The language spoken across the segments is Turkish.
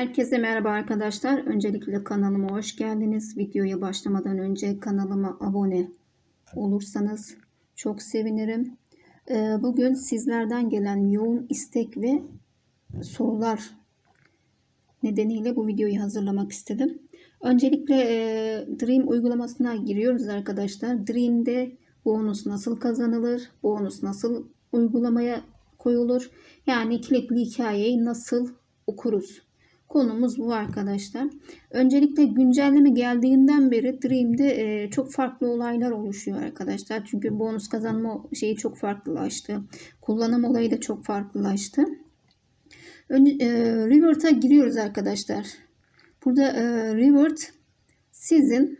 Herkese merhaba arkadaşlar. Öncelikle kanalıma hoş geldiniz. Videoya başlamadan önce kanalıma abone olursanız çok sevinirim. Ee, Bugün sizlerden gelen yoğun istek ve sorular nedeniyle bu videoyu hazırlamak istedim. Öncelikle e, Dream uygulamasına giriyoruz arkadaşlar. Dream'de bonus nasıl kazanılır? Bonus nasıl uygulamaya koyulur? Yani kilitli hikayeyi nasıl okuruz? Konumuz bu arkadaşlar. Öncelikle güncelleme geldiğinden beri Dream'de e, çok farklı olaylar oluşuyor arkadaşlar. Çünkü bonus kazanma şeyi çok farklılaştı. Kullanım olayı da çok farklılaştı. Önce, e, Revert'a giriyoruz arkadaşlar. Burada e, Revert sizin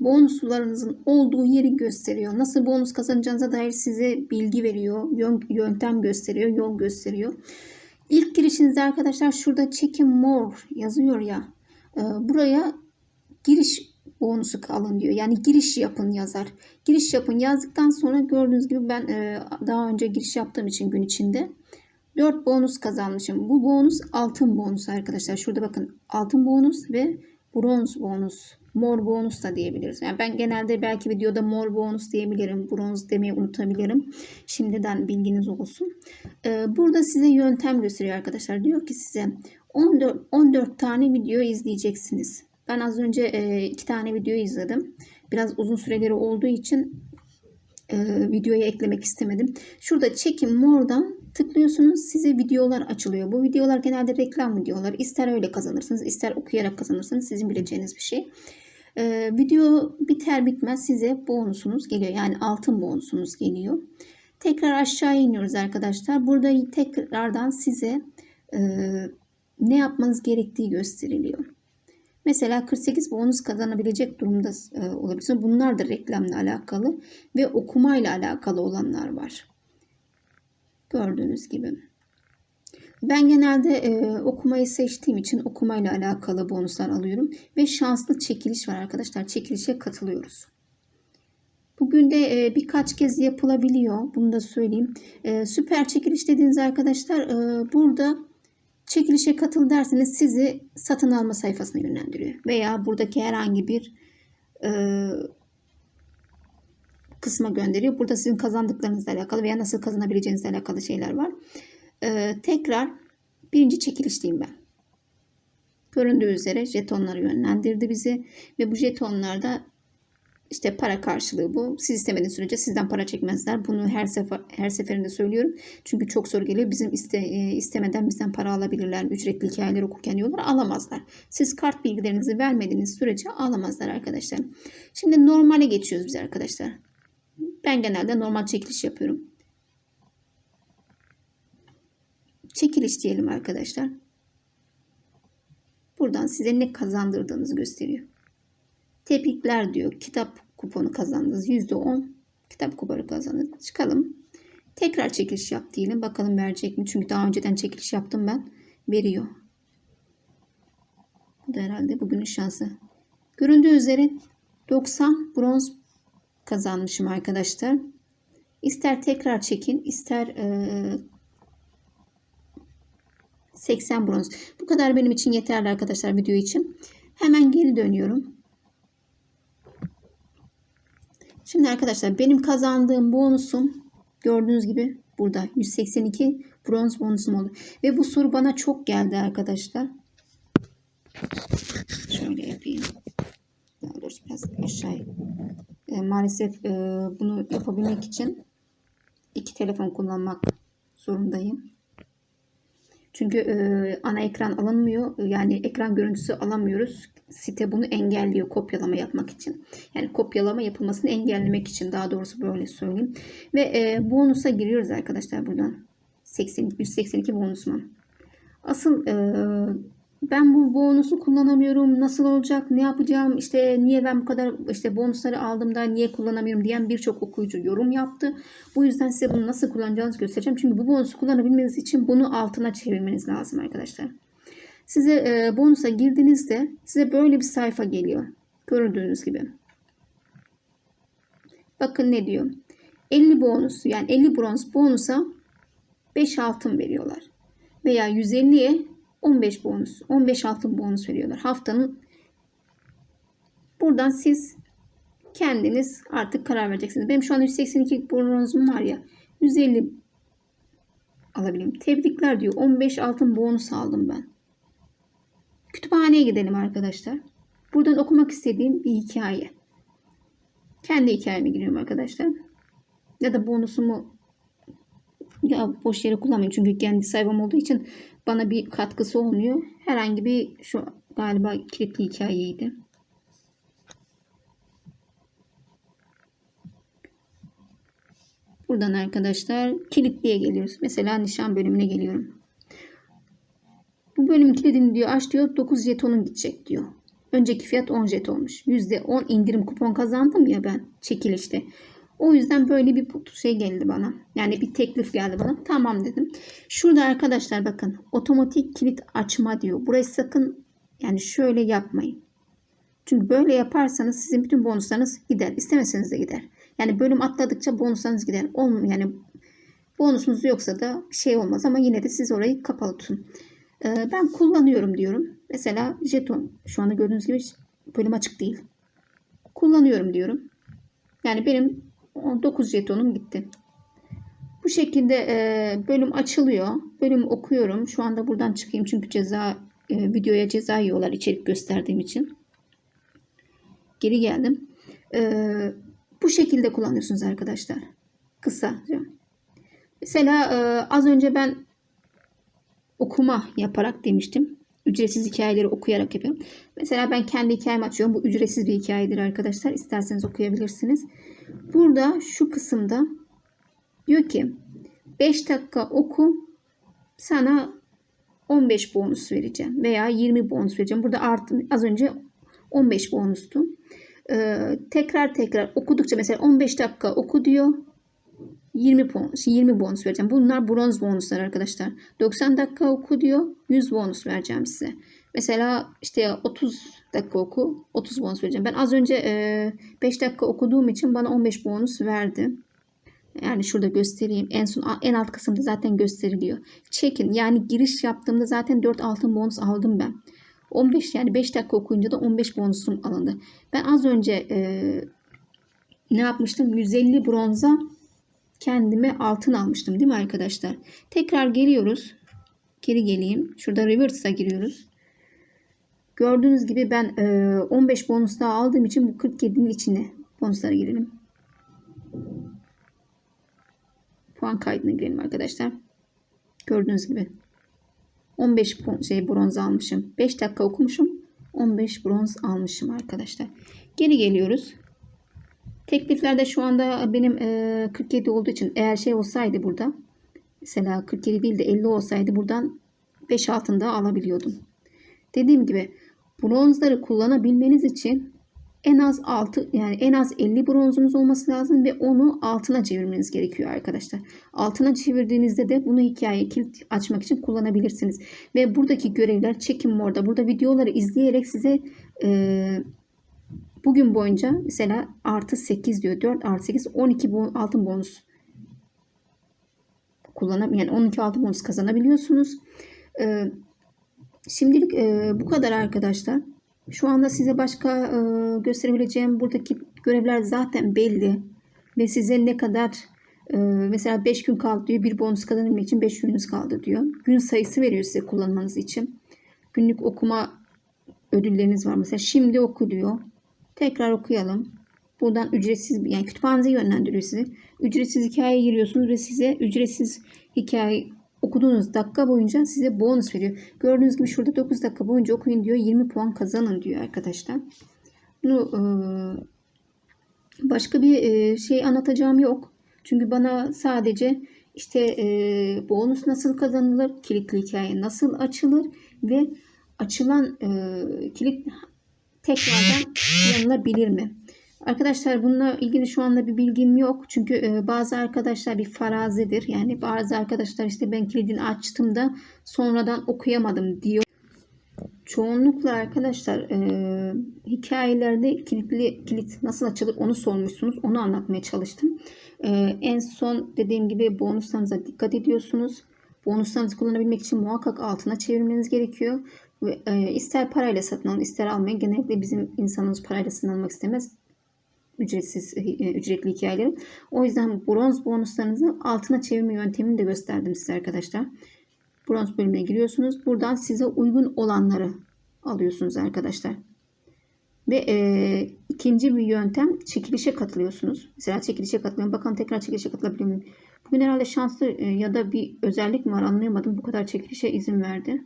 bonuslarınızın olduğu yeri gösteriyor. Nasıl bonus kazanacağınıza dair size bilgi veriyor. Yöntem gösteriyor, yol gösteriyor. İlk girişinizde arkadaşlar şurada check more yazıyor ya. E, buraya giriş bonusu alın diyor. Yani giriş yapın yazar. Giriş yapın yazdıktan sonra gördüğünüz gibi ben e, daha önce giriş yaptığım için gün içinde 4 bonus kazanmışım. Bu bonus altın bonus arkadaşlar. Şurada bakın altın bonus ve bronz bonus. Mor bonus da diyebiliriz. Yani ben genelde belki videoda mor bonus diyebilirim. Bronz demeyi unutabilirim. Şimdiden bilginiz olsun. Ee, burada size yöntem gösteriyor arkadaşlar. Diyor ki size 14, 14 tane video izleyeceksiniz. Ben az önce e, iki tane video izledim. Biraz uzun süreleri olduğu için e, videoya eklemek istemedim. Şurada çekim mordan tıklıyorsunuz size videolar açılıyor. Bu videolar genelde reklam videolar. İster öyle kazanırsınız ister okuyarak kazanırsınız. Sizin bileceğiniz bir şey. Ee, video biter bitmez size bonusunuz geliyor. Yani altın bonusunuz geliyor. Tekrar aşağı iniyoruz arkadaşlar. Burada tekrardan size e, ne yapmanız gerektiği gösteriliyor. Mesela 48 bonus kazanabilecek durumda e, olabilirsiniz. Bunlar da reklamla alakalı ve okumayla alakalı olanlar var. Gördüğünüz gibi. Ben genelde e, okumayı seçtiğim için okumayla alakalı bonuslar alıyorum. Ve şanslı çekiliş var arkadaşlar. Çekilişe katılıyoruz. Bugün de e, birkaç kez yapılabiliyor. Bunu da söyleyeyim. E, süper çekiliş dediğiniz arkadaşlar e, burada çekilişe katıl derseniz sizi satın alma sayfasına yönlendiriyor. Veya buradaki herhangi bir e, kısma gönderiyor. Burada sizin kazandıklarınızla alakalı veya nasıl kazanabileceğinizle alakalı şeyler var. Ee, tekrar birinci çekilişteyim ben. Göründüğü üzere jetonları yönlendirdi bizi ve bu jetonlarda işte para karşılığı bu. Siz istemediğiniz sürece sizden para çekmezler. Bunu her sefer her seferinde söylüyorum. Çünkü çok soru geliyor. Bizim iste, e, istemeden bizden para alabilirler. Ücretli hikayeler okurken diyorlar. Alamazlar. Siz kart bilgilerinizi vermediğiniz sürece alamazlar arkadaşlar. Şimdi normale geçiyoruz biz arkadaşlar. Ben genelde normal çekiliş yapıyorum. Çekiliş diyelim arkadaşlar. Buradan size ne kazandırdığınızı gösteriyor. Tebrikler diyor. Kitap kuponu kazandınız. %10 kitap kuponu kazandınız. Çıkalım. Tekrar çekiliş yap diyelim. Bakalım verecek mi? Çünkü daha önceden çekiliş yaptım ben. Veriyor. Bu da herhalde bugünün şansı. Göründüğü üzere 90 bronz kazanmışım arkadaşlar. İster tekrar çekin, ister e, 80 bronz. Bu kadar benim için yeterli arkadaşlar video için. Hemen geri dönüyorum. Şimdi arkadaşlar benim kazandığım bonusum gördüğünüz gibi burada 182 bronz bonusum oldu. Ve bu soru bana çok geldi arkadaşlar. Şöyle yapayım. Daha doğrusu biraz aşağı. E, maalesef e, bunu yapabilmek için iki telefon kullanmak zorundayım. Çünkü e, ana ekran alınmıyor. Yani ekran görüntüsü alamıyoruz. Site bunu engelliyor kopyalama yapmak için. Yani kopyalama yapılmasını engellemek için daha doğrusu böyle söyleyeyim. Ve e, bonusa giriyoruz arkadaşlar buradan. 80, 182 bonusuma. Asıl e, ben bu bonusu kullanamıyorum. Nasıl olacak? Ne yapacağım? İşte niye ben bu kadar işte bonusları aldım da niye kullanamıyorum diyen birçok okuyucu yorum yaptı. Bu yüzden size bunu nasıl kullanacağınızı göstereceğim. Çünkü bu bonusu kullanabilmeniz için bunu altına çevirmeniz lazım arkadaşlar. Size e, bonusa girdiğinizde size böyle bir sayfa geliyor. Gördüğünüz gibi. Bakın ne diyor. 50 bonus yani 50 bronz bonusa 5 altın veriyorlar. Veya 150'ye 15 bonus, 15 altın bonus veriyorlar. Haftanın buradan siz kendiniz artık karar vereceksiniz. Benim şu an 182 bronzum var ya 150 alabileyim. Tebrikler diyor. 15 altın bonus aldım ben. Kütüphaneye gidelim arkadaşlar. Buradan okumak istediğim bir hikaye. Kendi hikayeme giriyorum arkadaşlar. Ya da bonusumu ya boş yere kullanmayayım çünkü kendi sayfam olduğu için bana bir katkısı olmuyor. Herhangi bir şu galiba kilitli hikayeydi. Buradan arkadaşlar kilitliye geliyoruz. Mesela nişan bölümüne geliyorum. Bu bölüm kilidini diyor aç diyor 9 jetonun gidecek diyor. Önceki fiyat 10 jetonmuş. %10 indirim kupon kazandım ya ben çekilişte. O yüzden böyle bir şey geldi bana. Yani bir teklif geldi bana. Tamam dedim. Şurada arkadaşlar bakın otomatik kilit açma diyor. Burayı sakın yani şöyle yapmayın. Çünkü böyle yaparsanız sizin bütün bonuslarınız gider. İstemeseniz de gider. Yani bölüm atladıkça bonuslarınız gider. Olmuyor yani bonusunuz yoksa da şey olmaz ama yine de siz orayı kapalı tutun. Ee, ben kullanıyorum diyorum. Mesela jeton. Şu anda gördüğünüz gibi bölüm açık değil. Kullanıyorum diyorum. Yani benim 9 jetonum gitti. Bu şekilde e, bölüm açılıyor. Bölüm okuyorum. Şu anda buradan çıkayım çünkü ceza e, videoya ceza yiyorlar içerik gösterdiğim için. Geri geldim. E, bu şekilde kullanıyorsunuz arkadaşlar. Kısaca. Mesela az önce ben okuma yaparak demiştim. Ücretsiz hikayeleri okuyarak yapıyorum. Mesela ben kendi hikayemi açıyorum. Bu ücretsiz bir hikayedir arkadaşlar. İsterseniz okuyabilirsiniz. Burada şu kısımda diyor ki 5 dakika oku sana 15 bonus vereceğim veya 20 bonus vereceğim. Burada artı az önce 15 bonustu. Ee, tekrar tekrar okudukça mesela 15 dakika oku diyor. 20 bonus, 20 bonus vereceğim. Bunlar bronz bonuslar arkadaşlar. 90 dakika oku diyor. 100 bonus vereceğim size. Mesela işte 30 dakika oku. 30 bonus vereceğim. Ben az önce e, 5 dakika okuduğum için bana 15 bonus verdi. Yani şurada göstereyim. En son en alt kısımda zaten gösteriliyor. Çekin. Yani giriş yaptığımda zaten 4 altın bonus aldım ben. 15 yani 5 dakika okuyunca da 15 bonusum alındı. Ben az önce ne yapmıştım? 150 bronza kendime altın almıştım değil mi arkadaşlar? Tekrar geliyoruz. Geri geleyim. Şurada reverse'a giriyoruz. Gördüğünüz gibi ben e, 15 bonus daha aldığım için bu 47'nin içine bonuslara girelim. Puan kaydına girelim arkadaşlar. Gördüğünüz gibi 15 şey bronz almışım. 5 dakika okumuşum. 15 bronz almışım arkadaşlar. Geri geliyoruz. Tekliflerde şu anda benim e, 47 olduğu için eğer şey olsaydı burada mesela 47 değil de 50 olsaydı buradan 5 altında alabiliyordum. Dediğim gibi bronzları kullanabilmeniz için en az 6 yani en az 50 bronzunuz olması lazım ve onu altına çevirmeniz gerekiyor arkadaşlar. Altına çevirdiğinizde de bunu hikaye kilit açmak için kullanabilirsiniz. Ve buradaki görevler çekim morda. Burada videoları izleyerek size e, bugün boyunca mesela artı 8 diyor. 4 artı 8 12 bon, altın bonus kullanıp yani 12 altın bonus kazanabiliyorsunuz. E, şimdilik e, bu kadar arkadaşlar. Şu anda size başka e, gösterebileceğim buradaki görevler zaten belli. Ve size ne kadar e, mesela 5 gün kaldı diyor. Bir bonus kazanabilmek için 5 gününüz kaldı diyor. Gün sayısı veriyor size kullanmanız için. Günlük okuma ödülleriniz var. Mesela şimdi oku diyor. Tekrar okuyalım. Buradan ücretsiz yani kütüphanenize yönlendiriyor sizi. Ücretsiz hikayeye giriyorsunuz ve size ücretsiz hikaye okuduğunuz dakika boyunca size bonus veriyor. Gördüğünüz gibi şurada 9 dakika boyunca okuyun diyor. 20 puan kazanın diyor arkadaşlar. Bunu başka bir şey anlatacağım yok. Çünkü bana sadece işte e, bonus nasıl kazanılır, kilitli hikaye nasıl açılır ve açılan kilit tekrardan yanılabilir mi? Arkadaşlar bununla ilgili şu anda bir bilgim yok. Çünkü e, bazı arkadaşlar bir farazidir. Yani bazı arkadaşlar işte ben kilidini açtım da sonradan okuyamadım diyor. Çoğunlukla arkadaşlar e, hikayelerde kilitli kilit nasıl açılır onu sormuşsunuz. Onu anlatmaya çalıştım. E, en son dediğim gibi bonuslarınıza dikkat ediyorsunuz. Bonuslarınızı kullanabilmek için muhakkak altına çevirmeniz gerekiyor. Ve e, ister parayla satın alın ister almayın. Genellikle bizim insanımız parayla satın almak istemez. Ücretsiz, e, ücretli hikayeleri. O yüzden bronz bonuslarınızı altına çevirme yöntemini de gösterdim size arkadaşlar. Bronz bölümüne giriyorsunuz. Buradan size uygun olanları alıyorsunuz arkadaşlar. Ve e, ikinci bir yöntem çekilişe katılıyorsunuz. Mesela çekilişe katılıyorum. Bakalım tekrar çekilişe katılabiliyor muyum? Bugün herhalde şanslı e, ya da bir özellik mi var anlayamadım. Bu kadar çekilişe izin verdi.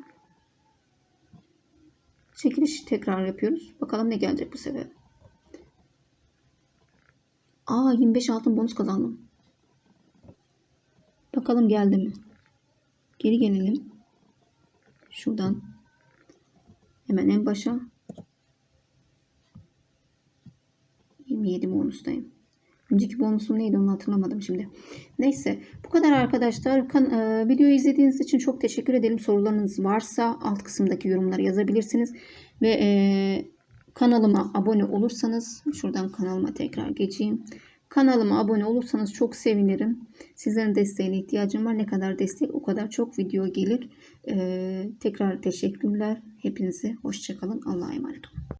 Çekiliş tekrar yapıyoruz. Bakalım ne gelecek bu sefer. Aa 25 altın bonus kazandım. Bakalım geldi mi? Geri gelelim. Şuradan. Hemen en başa. 27 bonustayım. Önceki bonusum neydi onu hatırlamadım şimdi. Neyse bu kadar arkadaşlar. Kan, e, videoyu izlediğiniz için çok teşekkür ederim. Sorularınız varsa alt kısımdaki yorumları yazabilirsiniz. Ve e, kanalıma abone olursanız şuradan kanalıma tekrar geçeyim. Kanalıma abone olursanız çok sevinirim. Sizlerin desteğine ihtiyacım var. Ne kadar destek o kadar çok video gelir. E, tekrar teşekkürler. Hepinize hoşçakalın. Allah'a emanet olun.